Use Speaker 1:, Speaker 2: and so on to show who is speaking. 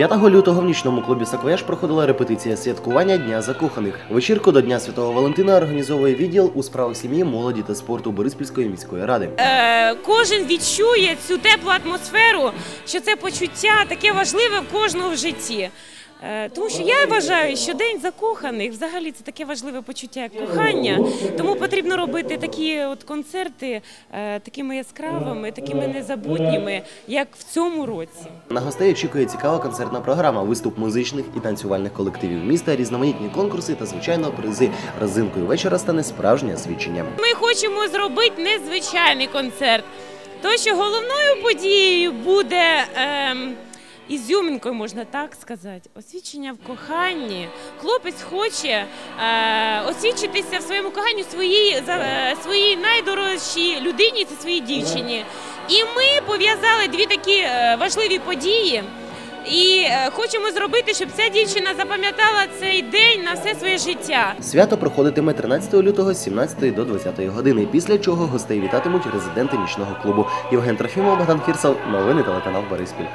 Speaker 1: 5 лютого в нічному клубі Саквояж проходила репетиція святкування Дня закоханих. Вечірку до Дня Святого Валентина організовує відділ у справах сім'ї, молоді та спорту Бориспільської міської ради.
Speaker 2: Е, кожен відчує цю теплу атмосферу, що це почуття таке важливе в кожного в житті. Е, Тому що я вважаю, що день закоханих взагалі це таке важливе почуття як кохання. Тому потрібно робити такі от концерти е, такими яскравими, такими незабутніми, як в цьому році.
Speaker 1: На гостей очікує цікава концертна програма, виступ музичних і танцювальних колективів міста, різноманітні конкурси та звичайно призи. Розинкою вечора стане справжнє свідчення.
Speaker 2: Ми хочемо зробити незвичайний концерт. То, що головною подією буде ізюмінкою, можна так сказати, освідчення в коханні. Хлопець хоче е, освідчитися в своєму коханні своїй, е, своїй найдорожчій людині, це своїй дівчині. І ми пов'язали дві такі е, важливі події. І е, хочемо зробити, щоб ця дівчина запам'ятала цей день на все своє життя.
Speaker 1: Свято проходитиме 13 лютого з 17 до 20 години, після чого гостей вітатимуть резиденти нічного клубу. Євген Трофімов, Богдан Фірсов, новини телеканал Бориспіль.